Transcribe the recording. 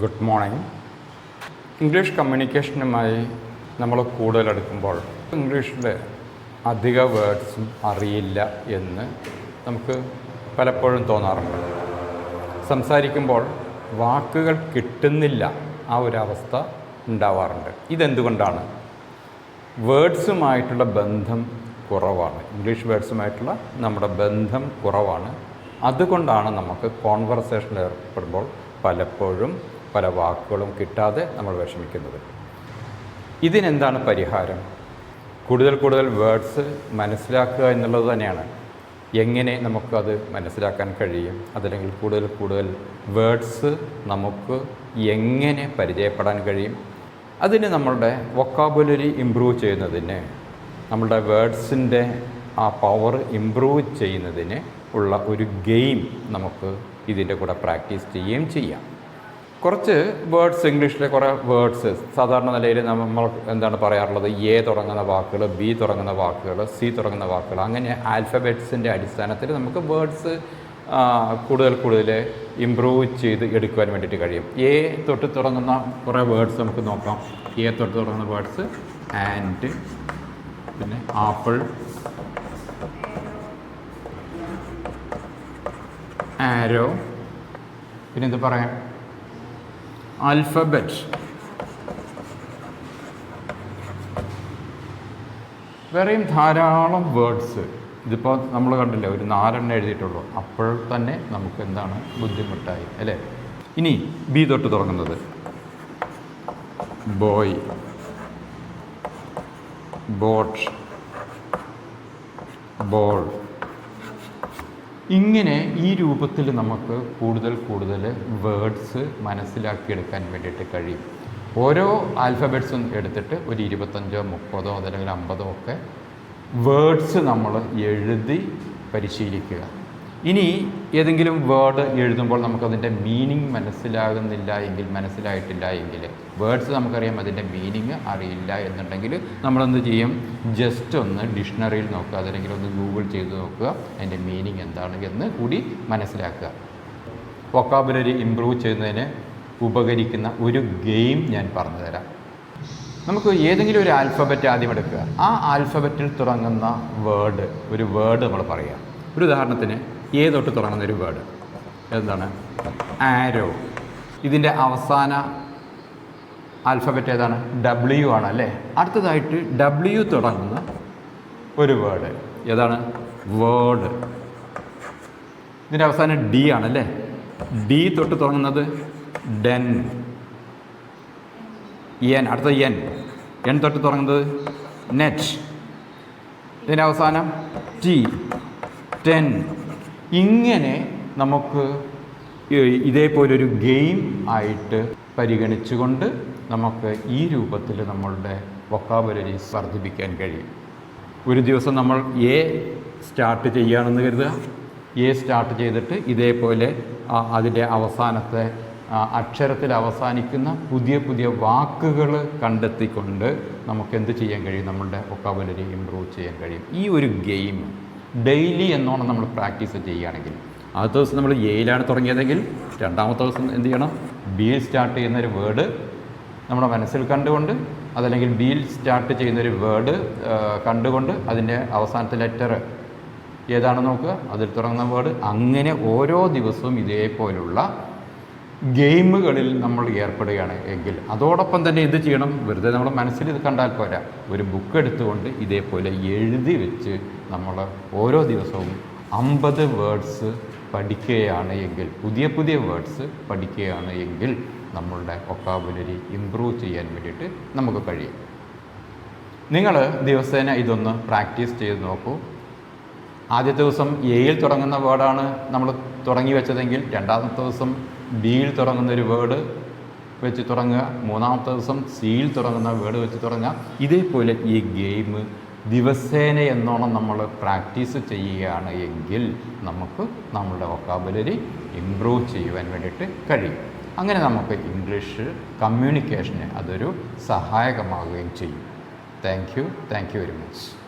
Good morning. English കമ്മ്യൂണിക്കേഷനുമായി നമ്മൾ കൂടുതലെടുക്കുമ്പോൾ ഇംഗ്ലീഷിൽ അധിക വേർഡ്സും അറിയില്ല എന്ന് നമുക്ക് പലപ്പോഴും തോന്നാറുണ്ട്. സംസാരിക്കുമ്പോൾ വാക്കുകൾ കിട്ടുന്നില്ല ആ ഒരു അവസ്ഥ ഉണ്ടാവാറുണ്ട്. ഇതെന്തുകൊണ്ടാണ്? വേർഡ്സുമായിട്ടുള്ള ബന്ധം കുറവാണ്. ഇംഗ്ലീഷ് വേർഡ്സുമായിട്ടുള്ള നമ്മുടെ ബന്ധം കുറവാണ്. അതുകൊണ്ടാണ് നമുക്ക് കോൺവെർസേഷനിൽ ഏർപ്പെടുമ്പോൾ പലപ്പോഴും പല വാക്കുകളും കിട്ടാതെ നമ്മൾ വിഷമിക്കുന്നത്. ഇതിനെന്താണ് പരിഹാരം? കൂടുതൽ കൂടുതൽ വേർഡ്സ് മനസ്സിലാക്കുക എന്നുള്ളത് തന്നെയാണ്. എങ്ങനെ നമുക്കത് മനസ്സിലാക്കാൻ കഴിയും? അതല്ലെങ്കിൽ കൂടുതൽ കൂടുതൽ വേർഡ്സ് നമുക്ക് എങ്ങനെ പരിചയപ്പെടാൻ കഴിയും? അതിന് നമ്മളുടെ വൊക്കാബുലറി ഇമ്പ്രൂവ് ചെയ്യുന്നതിന് നമ്മളുടെ വേർഡ്സിന്റെ ആ പവർ ഇമ്പ്രൂവ് ചെയ്യുന്നതിന് ഉള്ള ഒരു ഗെയിം നമുക്ക് ഇതിന്റെ കൂടെ പ്രാക്ടീസ് ചെയ്യുകയും ചെയ്യാം. കുറച്ച് വേർഡ്സ് ഇംഗ്ലീഷിലെ കുറേ വേർഡ്സ് സാധാരണ നിലയിൽ നമ്മൾ എന്താണ് പറയാറുള്ളത്? എ തുടങ്ങുന്ന വാക്കുകൾ ബി തുടങ്ങുന്ന വാക്കുകൾ സി തുടങ്ങുന്ന വാക്കുകൾ അങ്ങനെ ആൽഫബറ്റ്സിന്റെ അടിസ്ഥാനത്തിൽ നമുക്ക് വേർഡ്സ് കൂടുതൽ കൂടുതൽ ഇമ്പ്രൂവ് ചെയ്ത് എടുക്കുവാൻ വേണ്ടിയിട്ട് കഴിയും. എ തൊട്ട് തുടങ്ങുന്ന കുറേ വേർഡ്സ് നമുക്ക് നോക്കാം. എ തൊട്ട് തുടങ്ങുന്ന വേർഡ്സ് ആൻഡ് പിന്നെ ആപ്പിൾ ആരോ പിന്നെ എന്ത് പറയാം? ആൽഫബറ്റ് വേറെയും ധാരാളം വേർഡ്സ് ഇതിപ്പോൾ നമ്മൾ കണ്ടില്ലേ ഒരു നാലെണ്ണം എഴുതിയിട്ടുള്ളൂ. അപ്പോൾ തന്നെ നമുക്ക് എന്താണ് ബുദ്ധിമുട്ടായി അല്ലേ? ഇനി ബി തൊട്ട് തുടങ്ങുന്നത്. ബോയ് ബോട്ട് ബോൾ ഇങ്ങനെ ഈ രൂപത്തിൽ നമുക്ക് കൂടുതൽ കൂടുതൽ വേർഡ്സ് മനസ്സിലാക്കിയെടുക്കാൻ വേണ്ടിയിട്ട് കഴിയും. ഓരോ ആൽഫബറ്റ്സും എടുത്തിട്ട് ഒരു ഇരുപത്തഞ്ചോ മുപ്പതോ അതല്ലെങ്കിൽ അമ്പതോ ഒക്കെ വേർഡ്സ് നമ്മൾ എഴുതി പരിശീലിക്കുക. ഇനി ഏതെങ്കിലും വേർഡ് എഴുതുമ്പോൾ നമുക്കതിന്റെ മീനിങ് മനസ്സിലാകുന്നില്ല എങ്കിൽ മനസ്സിലായിട്ടില്ല എങ്കിൽ വേർഡ്സ് നമുക്കറിയാം അതിന്റെ മീനിങ് അറിയില്ല എന്നുണ്ടെങ്കിൽ നമ്മളെന്ത് ചെയ്യും? ജസ്റ്റ് ഒന്ന് ഡിക്ഷണറിയിൽ നോക്കുക. അതല്ലെങ്കിൽ ഒന്ന് ഗൂഗിൾ ചെയ്ത് നോക്കുക. അതിന്റെ മീനിങ് എന്താണ് എന്ന് കൂടി മനസ്സിലാക്കുക. വൊക്കാബുലറി ഇമ്പ്രൂവ് ചെയ്യുന്നതിന് ഉപകരിക്കുന്ന ഒരു ഗെയിം ഞാൻ പറഞ്ഞുതരാം. നമുക്ക് ഏതെങ്കിലും ഒരു ആൽഫബറ്റ് ആദ്യം എടുക്കുക. ആ ആൽഫബറ്റിൽ തുടങ്ങുന്ന വേർഡ് ഒരു വേർഡ് നമ്മൾ പറയുക ഒരു ഉദാഹരണത്തിന് എ തൊട്ട് തുടങ്ങുന്ന ഒരു വേർഡ് എന്താണ്? ആരോ ഇതിന്റെ അവസാന ആൽഫബറ്റ് ഏതാണ്? ഡബ്ല്യു ആണ് അല്ലേ? അടുത്തതായിട്ട് ഡബ്ല്യു തുടങ്ങുന്ന ഒരു വേർഡ് ഏതാണ്? വേർഡ് ഇതിന്റെ അവസാനം ഡി ആണല്ലേ ഡി തൊട്ട് തുടങ്ങുന്നത് ഡെൻ എൻ അടുത്ത എൻ എൻ തൊട്ട് തുടങ്ങുന്നത് നെറ്റ് ഇതിന്റെ അവസാനം ടി ടെൻ ഇങ്ങനെ നമുക്ക് ഇതേപോലൊരു ഗെയിം ആയിട്ട് പരിഗണിച്ചുകൊണ്ട് നമുക്ക് ഈ രൂപത്തിൽ നമ്മളുടെ വൊക്കാബുലറീസ് വർദ്ധിപ്പിക്കാൻ കഴിയും. ഒരു ദിവസം നമ്മൾ എ സ്റ്റാർട്ട് ചെയ്യുകയാണെന്ന് കരുതുക. എ സ്റ്റാർട്ട് ചെയ്തിട്ട് ഇതേപോലെ അതിന്റെ അവസാനത്തെ അക്ഷരത്തിൽ അവസാനിക്കുന്ന പുതിയ പുതിയ വാക്കുകൾ കണ്ടെത്തിക്കൊണ്ട് നമുക്ക് എന്ത് ചെയ്യാൻ കഴിയും? നമ്മളുടെ വൊക്കാബുലറി ഇമ്പ്രൂവ് ചെയ്യാൻ കഴിയും. ഈ ഒരു ഗെയിം ഡെയിലി എന്നോണം നമ്മൾ പ്രാക്ടീസ് ചെയ്യുകയാണെങ്കിൽ. ആദ്യത്തെ ദിവസം നമ്മൾ എയിലാണ് തുടങ്ങിയതെങ്കിൽ രണ്ടാമത്തെ ദിവസം എന്ത് ചെയ്യണം? ബിയിൽ സ്റ്റാർട്ട് ചെയ്യുന്നൊരു വേർഡ് നമ്മുടെ മനസ്സിൽ കണ്ടുകൊണ്ട് അതല്ലെങ്കിൽ ബിയിൽ സ്റ്റാർട്ട് ചെയ്യുന്നൊരു വേർഡ് കണ്ടുകൊണ്ട് അതിന്റെ അവസാനത്തെ ലെറ്റർ ഏതാണ് നോക്കുക? അതിൽ തുടങ്ങുന്ന വേർഡ് അങ്ങനെ ഓരോ ദിവസവും ഇതേപോലുള്ള ഗെയിമുകളിൽ നമ്മൾ ഏർപ്പെടുകയാണ് എങ്കിൽ അതോടൊപ്പം തന്നെ എന്ത് ചെയ്യണം? വെറുതെ നമ്മുടെ മനസ്സിൽ ഇത് കണ്ടാൽ പോരാ. ഒരു ബുക്ക് എടുത്തുകൊണ്ട് ഇതേപോലെ എഴുതി വെച്ച് നമ്മൾ ഓരോ ദിവസവും അമ്പത് വേർഡ്സ് പഠിക്കുകയാണ് എങ്കിൽ പുതിയ പുതിയ വേർഡ്സ് പഠിക്കുകയാണ് എങ്കിൽ നമ്മളുടെ ഒക്കാബുലരി ഇമ്പ്രൂവ് ചെയ്യാൻ വേണ്ടിയിട്ട് നമുക്ക് കഴിയും. നിങ്ങൾ ദിവസേന ഇതൊന്ന് പ്രാക്ടീസ് ചെയ്ത് നോക്കൂ. ആദ്യത്തെ ദിവസം എയിൽ തുടങ്ങുന്ന വേർഡാണ് നമ്മൾ തുടങ്ങി വെച്ചതെങ്കിൽ രണ്ടാമത്തെ ദിവസം ബിയിൽ തുടങ്ങുന്ന ഒരു വേർഡ് വെച്ച് തുടങ്ങുക മൂന്നാമത്തെ ദിവസം സിയിൽ തുടങ്ങുന്ന വേർഡ് വെച്ച് തുടങ്ങുക ഇതേപോലെ ഈ ഗെയിം ദിവസേന എന്നോണം നമ്മൾ പ്രാക്ടീസ് ചെയ്യുകയാണ് എങ്കിൽ നമുക്ക് നമ്മളുടെ വൊക്കാബുലറി ഇമ്പ്രൂവ് ചെയ്യുവാൻ വേണ്ടിയിട്ട് കഴിയും. അങ്ങനെ നമുക്ക് ഇംഗ്ലീഷ് കമ്മ്യൂണിക്കേഷന് അതൊരു സഹായകമാവുകയും ചെയ്യും. Thank you thank you very much